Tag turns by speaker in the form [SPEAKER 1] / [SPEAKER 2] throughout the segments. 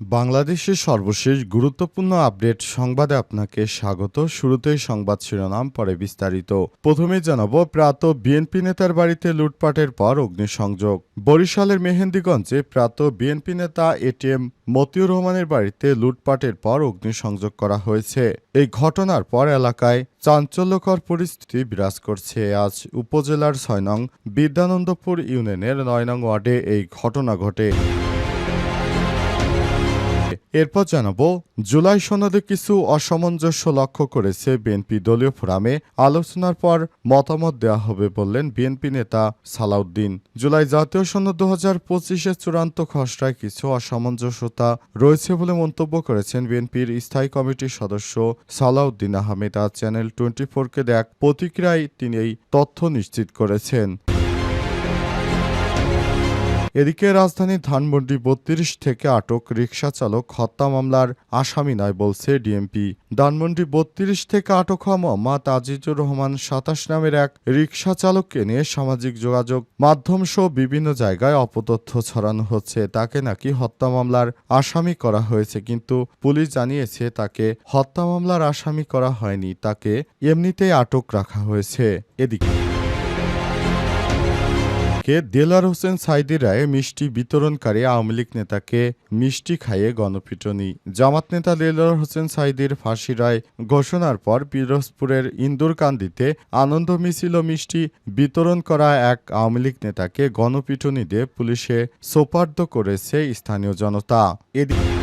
[SPEAKER 1] বাংলাদেশের সর্বশেষ গুরুত্বপূর্ণ আপডেট সংবাদে আপনাকে স্বাগত। শুরুতেই সংবাদ শিরোনাম, পরে বিস্তারিত। প্রথমে জানাব, প্রাত বিএনপি নেতার বাড়িতে লুটপাটের পর অগ্নিসংযোগ। বরিশালের মেহেন্দিগঞ্জে প্রাত বিএনপি নেতা এটিএম মতিউর রহমানের বাড়িতে লুটপাটের পর অগ্নিসংযোগ করা হয়েছে। এই ঘটনার পর এলাকায় চাঞ্চল্যকর পরিস্থিতি বিরাজ করছে। আজ উপজেলার ছয় নং বিদ্যানন্দপুর ইউনিয়নের নয় নং ওয়ার্ডে এই ঘটনা ঘটে। এরপর জানাব, জুলাই সনদে কিছু অসামঞ্জস্য লক্ষ্য করেছে বিএনপি দলীয় ফোরামে। আলোচনার পর মতামত দেওয়া হবে বললেন বিএনপি নেতা সালাউদ্দিন। জুলাই জাতীয় সনদ দু হাজার পঁচিশের চূড়ান্ত খসড়ায় কিছু অসামঞ্জস্যতা রয়েছে বলে মন্তব্য করেছেন বিএনপির স্থায়ী কমিটির সদস্য সালাউদ্দিন আহমেদ। আজ চ্যানেল টোয়েন্টি ফোরকে দেখ প্রতিক্রিয়ায় তিনি এই তথ্য নিশ্চিত করেছেন। এদিকে রাজধানীর ধানমন্ডি বত্রিশ থেকে আটক রিকশা চালক হত্যা মামলার আসামি নয় বলছে ডিএমপি। ধানমন্ডি বত্রিশ থেকে আটক হওয়া মোহাম্মদ আজিজুর রহমান সাতাশ নামের এক রিকশা চালককে নিয়ে সামাজিক যোগাযোগ মাধ্যম সহ বিভিন্ন জায়গায় অপতথ্য ছড়ানো হচ্ছে। তাকে নাকি হত্যা মামলার আসামি করা হয়েছে কিন্তু পুলিশ জানিয়েছে তাকে হত্যা মামলার আসামি করা হয়নি, তাকে এমনিতেই আটক রাখা হয়েছে। এদিকে কে দেলার হোসেন সাইদির রায়ে মিষ্টি বিতরণকারী আওয়ামী লীগ নেতাকে মিষ্টি খাইয়ে গণপিটনি। জামাত নেতা দেলার হোসেন সাইদির ফাঁসি রায় ঘোষণার পর পিরোজপুরের ইন্দুরকান্দিতে আনন্দ মিছিল মিষ্টি বিতরণ করা এক আওয়ামী লীগ নেতাকে গণপিটনি দিয়ে পুলিশে সোপার্দ করেছে স্থানীয় জনতা। এদিকে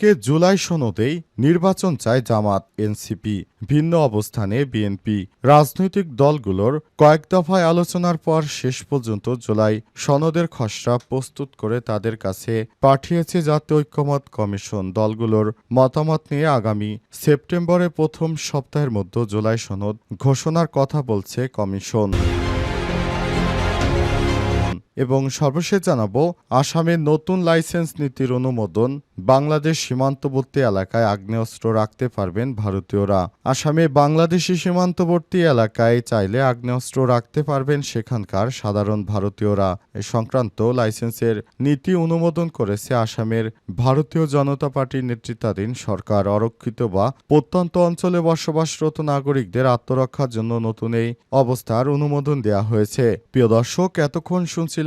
[SPEAKER 1] এদিকে জুলাই সনদেই নির্বাচন চায় জামাত, এনসিপি, ভিন্ন অবস্থানে বিএনপি। রাজনৈতিক দলগুলোর কয়েক দফায় আলোচনার পর শেষ পর্যন্ত জুলাই সনদের খসড়া প্রস্তুত করে তাদের কাছে পাঠিয়েছে জাতীয় ঐক্যমত কমিশন। দলগুলোর মতামত নিয়ে আগামী সেপ্টেম্বরের প্রথম সপ্তাহের মধ্যে জুলাই সনদ ঘোষণার কথা বলছে কমিশন। এবং সর্বশেষ জানাব, আসামের নতুন লাইসেন্স নীতির অনুমোদন, বাংলাদেশ সীমান্তবর্তী এলাকায় আগ্নেয়াস্ত্র রাখতে পারবেন ভারতীয়রা। আসামে বাংলাদেশি সীমান্তবর্তী এলাকায় চাইলে আগ্নেয়াস্ত্র রাখতে পারবেন সেখানকার সাধারণ ভারতীয়রা। এ সংক্রান্ত লাইসেন্সের নীতি অনুমোদন করেছে আসামের ভারতীয় জনতা পার্টির নেতৃত্বাধীন সরকার। অরক্ষিত বা প্রত্যন্ত অঞ্চলে বসবাসরত নাগরিকদের আত্মরক্ষার জন্য নতুন এই অবস্থার অনুমোদন দেওয়া হয়েছে। প্রিয় দর্শক, এতক্ষণ শুনছিলেন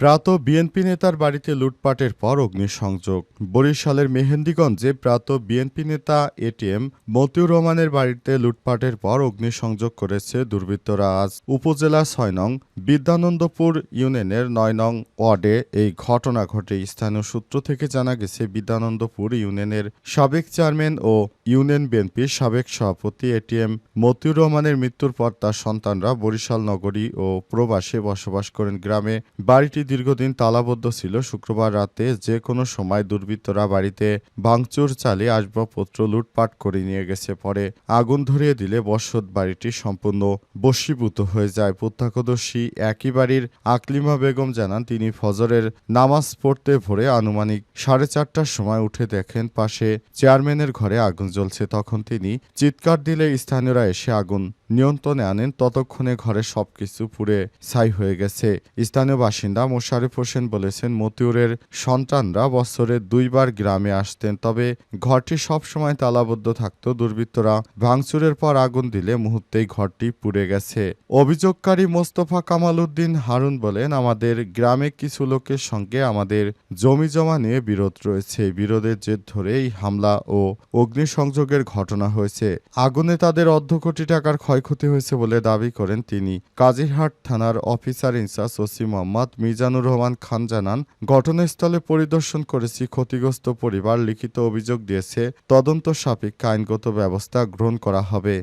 [SPEAKER 1] প্রাত বিএনপি নেতার বাড়িতে লুটপাটের পর অগ্নিসংযোগ। বরিশালের মেহেন্দিগঞ্জে প্রাত বিএনপি নেতা এটিএম মতিউর রহমানের বাড়িতে লুটপাটের পর অগ্নিসংযোগ করেছে দুর্বৃত্তরা। আজ উপজেলা ছয় নং বিদ্যানন্দপুর ইউনিয়নের নয় নং ওয়ার্ডে এই ঘটনা ঘটে। স্থানীয় সূত্র থেকে জানা গেছে, বিদ্যানন্দপুর ইউনিয়নের সাবেক চেয়ারম্যান ও ইউনিয়ন বিএনপির সাবেক সভাপতি এটিএম মতিউর রহমানের মৃত্যুর পর তার সন্তানরা বরিশাল নগরী ও প্রবাসে বসবাস করেন। গ্রামে বাড়িটি দীর্ঘদিন তালাবদ্ধ ছিল, শুক্রবার রাতে যে কোনো সময় দুর্বৃত্তরা বাড়িতে ভাঙচুর চালিয়ে আসবাবপত্র লুটপাট করে নিয়ে গেছে। পরে আগুন ধরিয়ে দিলে বসত বাড়িটি সম্পূর্ণ বশীভূত হয়ে যায়। প্রত্যক্ষদর্শী একই বাড়ির আকলিমা বেগম জানান, তিনি ফজরের নামাজ পড়তে ভোরে আনুমানিক সাড়ে চারটার সময় উঠে দেখেন পাশে চেয়ারম্যানের ঘরে আগুন জ্বলছে। তখন তিনি চিৎকার দিলে স্থানীয়রা এসে আগুন নিয়ন্ত্রণে আনেন, ততক্ষণে ঘরে সবকিছু পুড়ে ছাই হয়ে গেছে। স্থানীয় বাসিন্দা মোশারেফ হোসেন বলেছেন, মতিউরের সন্তানরা বছরে দুইবার গ্রামে আসতেন, তবে ঘরটি সবসময় তালাবদ্ধ থাকত। দুর্বৃত্তরা ভাঙচুরের পর আগুন দিলে মুহূর্তেই ঘরটি পুড়ে গেছে। অভিযোগকারী মোস্তফা কামাল উদ্দিন হারুন বলেন, আমাদের গ্রামে কিছু লোকের সঙ্গে আমাদের জমি জমা নিয়ে বিরোধ রয়েছে। বিরোধের জের ধরে এই হামলা ও অগ্নিসংযোগের ঘটনা হয়েছে। আগুনে তাদের অর্ধ কোটি টাকার ক্ষয় ক্ষয়ক্ষতি হয়েছে বলে দাবি করেন তিনি। কাজিরহাট থানার officer in charge OC Mohammad Mizanur Rahman Khan জানান, ঘটনাস্থলে পরিদর্শন করেছি, ক্ষতিগ্রস্ত পরিবার লিখিত অভিযোগ দিয়েছে। তদন্ত সাপেক্ষে আইনগত ব্যবস্থা গ্রহণ করা হবে।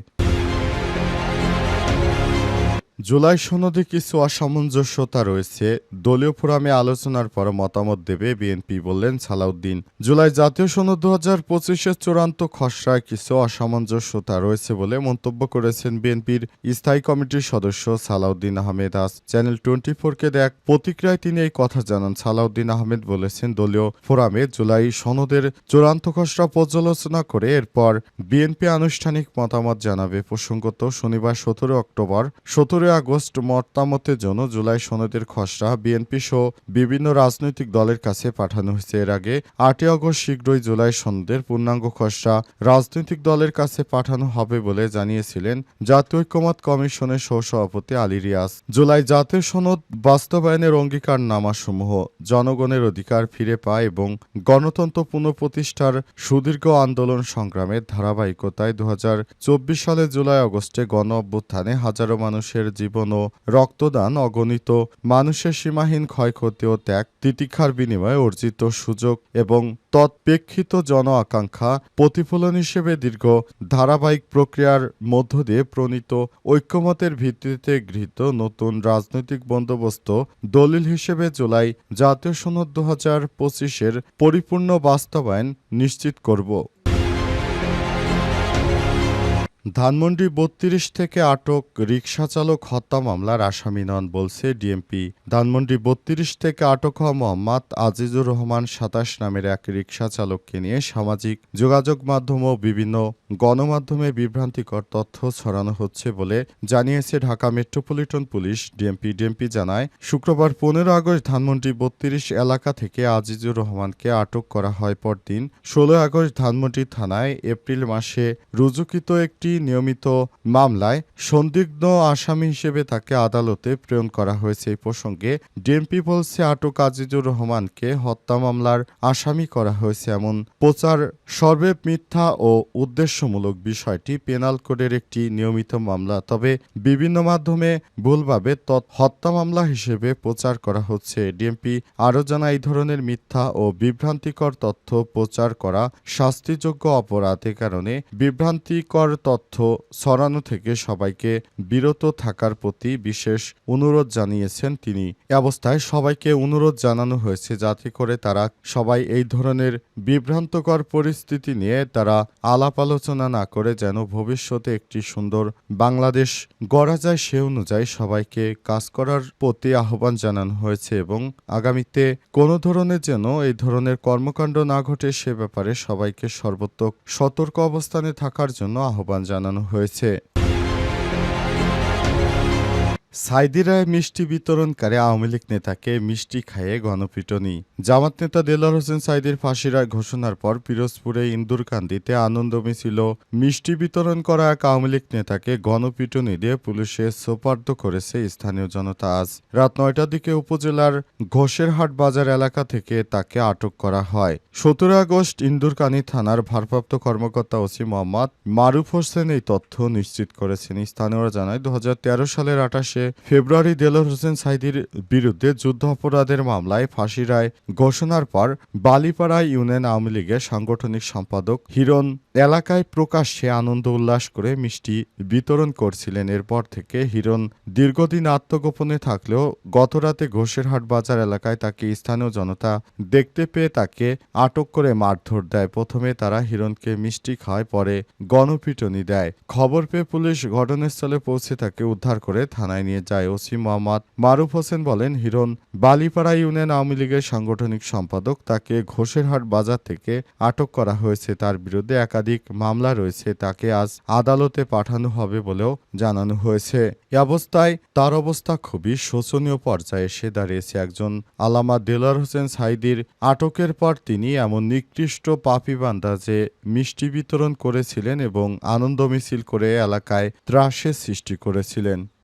[SPEAKER 1] জুলাই সনদে কিছু অসামঞ্জস্যতা রয়েছে। দলীয় ফোরামে আলোচনার পর মতামত দেবে বিএনপি বললেন সালাউদ্দিন। জুলাই জাতীয় সনদ দু হাজার পঁচিশের চূড়ান্ত খসড়ায় কিছু অসামঞ্জস্যতা রয়েছে বলে মন্তব্য করেছেন বিএনপির স্থায়ী কমিটির সদস্য সালাউদ্দিন আহমেদ আজ। চ্যানেল টোয়েন্টি ফোরকে দেখ প্রতিক্রিয়ায় তিনি এই কথা জানান। সালাউদ্দিন আহমেদ বলেছেন, দলীয় ফোরামে জুলাই সনদের চূড়ান্ত খসড়া পর্যালোচনা করে এরপর বিএনপি আনুষ্ঠানিক মতামত জানাবে। প্রসঙ্গত, শনিবার সতেরো অক্টোবর সতেরোই আগস্ট মতামতের জন্য জুলাই সনদের খসড়া বিএনপি সহ বিভিন্ন রাজনৈতিক দলের কাছে পাঠানো হয়েছে। এর আগে আটই আগস্ট শীঘ্রই জুলাই সনদের পূর্ণাঙ্গ খসড়া রাজনৈতিক দলের কাছে পাঠানো হবে বলে জানিয়েছিলেন জাতীয় ঐক্যমত কমিশনের সহসভাপতি আলী রিয়াজ। জুলাই জাতীয় সনদ বাস্তবায়নের অঙ্গীকার নামাসমূহ জনগণের অধিকার ফিরে পায় এবং গণতন্ত্র পুনঃপ্রতিষ্ঠার সুদীর্ঘ আন্দোলন সংগ্রামের ধারাবাহিকতায় দু হাজার চব্বিশ সালে জুলাই আগস্টে গণ অভ্যুত্থানে হাজারো মানুষের জীবন ও রক্তদান অগণিত, মানুষের সীমাহীন ক্ষয়ক্ষতি ও ত্যাগ, তিতিক্ষার বিনিময়ে অর্জিত সুযোগ এবং তৎপেক্ষিত জন আকাঙ্ক্ষা প্রতিফলন হিসেবে দীর্ঘ ধারাবাহিক প্রক্রিয়ার মধ্য দিয়ে প্রণীত ঐক্যমতের ভিত্তিতে গৃহীত নতুন রাজনৈতিক বন্দোবস্ত দলিল হিসেবে জুলাই জাতীয় সনদ দু হাজার পঁচিশের পরিপূর্ণ বাস্তবায়ন নিশ্চিত করব। ধানমন্ডি বত্রিশ থেকে আটক রিকশা চালক হত্যা মামলার আসামি নন, বলছে ডিএমপি। ধানমন্ডি বত্রিশ থেকে আটক হওয়া মোহাম্মদ আজিজুর রহমান সাতাশ নামের এক রিকশা চালককে নিয়ে সামাজিক যোগাযোগ মাধ্যম ও বিভিন্ন গণমাধ্যমে বিভ্রান্তিকর তথ্য ছড়ানো হচ্ছে বলে জানিয়েছে Dhaka metropolitan police. DMP DMP জানায়, শুক্রবার পনেরো আগস্ট ধানমন্ডি বত্রিশ এলাকা থেকে আজিজুর রহমানকে আটক করা হয়। পরদিন ষোলো আগস্ট ধানমন্ডি থানায় এপ্রিল মাসে রুজুকিত একটি নিয়মিত মামলায় সন্দিগ্ধ আসামি হিসেবে তাকে আদালতে প্রেরণ করা হয়েছে এই প্রসঙ্গে ডিএমপি বলছে, আটক আজিজুর রহমানকে হত্যা মামলার আসামি করা হয়েছে এমন প্রচার সর্বে মিথ্যা ও উদ্দেশ্যমূলক বিষয়টি পেনাল কোডের একটি নিয়মিত মামলা। তবে বিভিন্ন মাধ্যমে ভুলভাবে হত্যা মামলা হিসেবে প্রচার করা হচ্ছে। ডিএমপি আরও জানা এই ধরনের মিথ্যা ও বিভ্রান্তিকর তথ্য প্রচার করা শাস্তিযোগ্য অপরাধের কারণে বিভ্রান্তিকর তথ্য ছড়ানো থেকে সবাইকে বিরত থাকার প্রতি বিশেষ অনুরোধ জানিয়েছেন তিনি। অবস্থায় সবাইকে অনুরোধ জানানো হয়েছে যাতে করে তারা সবাই এই ধরনের বিভ্রান্তকর পরিস্থিতি নিয়ে তারা আলাপ আলোচনা না করে যেন ভবিষ্যতে একটি সুন্দর বাংলাদেশ গড়া যায় সে অনুযায়ী সবাইকে কাজ করার প্রতি আহ্বান জানানো হয়েছে এবং আগামীতে কোনো ধরনের যেন এই ধরনের কর্মকাণ্ড না ঘটে সে ব্যাপারে সবাইকে সর্বোত্তক সতর্ক অবস্থানে থাকার জন্য আহ্বান জানানো হয়েছে। সাইদি রায় মিষ্টি বিতরণকারী আওয়ামী লীগ নেতাকে মিষ্টি খাইয়ে গণপিটনি। জামাত নেতা দেলার হোসেন সাইদির ফাঁসি রায় ঘোষণার পর পিরোজপুরে ইন্দুরকান্দিতে আনন্দ মিছিল। মিষ্টি বিতরণ করা এক আওয়ামী লীগ নেতাকে গণপিটনি দিয়ে পুলিশে সোপার্দ করেছে স্থানীয় জনতা আজ। রাত নয়টার দিকে উপজেলার ঘোষেরহাট বাজার এলাকা থেকে তাকে আটক করা হয়। সতেরো আগস্ট ইন্দুরকানি থানার ভারপ্রাপ্ত কর্মকর্তা ওসি মোহাম্মদ মারুফ হোসেন এই তথ্য নিশ্চিত করেছেন। স্থানীয়রা জানায় দু হাজার তেরো সালের আঠাশে ফেব্রুয়ারি দেলোর হোসেন সাইদির বিরুদ্ধে যুদ্ধ অপরাধের মামলায় ফাঁসি রায় ঘোষণার পর বালিপাড়া ইউনিয়ন আওয়ামী লীগের সাংগঠনিক সম্পাদক হিরণ এলাকায় প্রকাশ্যে আনন্দ উল্লাস করে মিষ্টি বিতরণ করছিলেন। এরপর থেকে হিরণ দীর্ঘদিন আত্মগোপনে থাকলেও গতরাতে ঘোষেরহাট বাজার এলাকায় তাকে স্থানীয় জনতা দেখতে পেয়ে তাকে আটক করে মারধর দেয়। প্রথমে তারা হিরণকে মিষ্টি খাওয়ায়, পরে গণপিটনি দেয়। খবর পেয়ে পুলিশ ঘটনাস্থলে পৌঁছে তাকে উদ্ধার করে থানায় নিয়ে যায় ওসি মোহাম্মদ মারুফ হোসেন বলেন, হিরণ বালিপাড়া ইউনিয়ন আওয়ামী লীগের সাংগঠনিক সম্পাদক, তাকে ঘোষেরহাট বাজার থেকে আটক করা হয়েছে। তার বিরুদ্ধে একাধিক মামলা রয়েছে, তাকে আজ আদালতে পাঠানো হবে বলেও জানানো হয়েছে। এ অবস্থায় তার অবস্থা খুবই শোচনীয় পর্যায়ে এসে দাঁড়িয়েছে একজন আলামা দেলার হোসেন সাইদির। আটকের পর তিনি এমন নিকৃষ্ট পাপি বান্দা যে মিষ্টি বিতরণ করেছিলেন এবং আনন্দ মিছিল করে এলাকায় ত্রাসের সৃষ্টি করেছিলেন।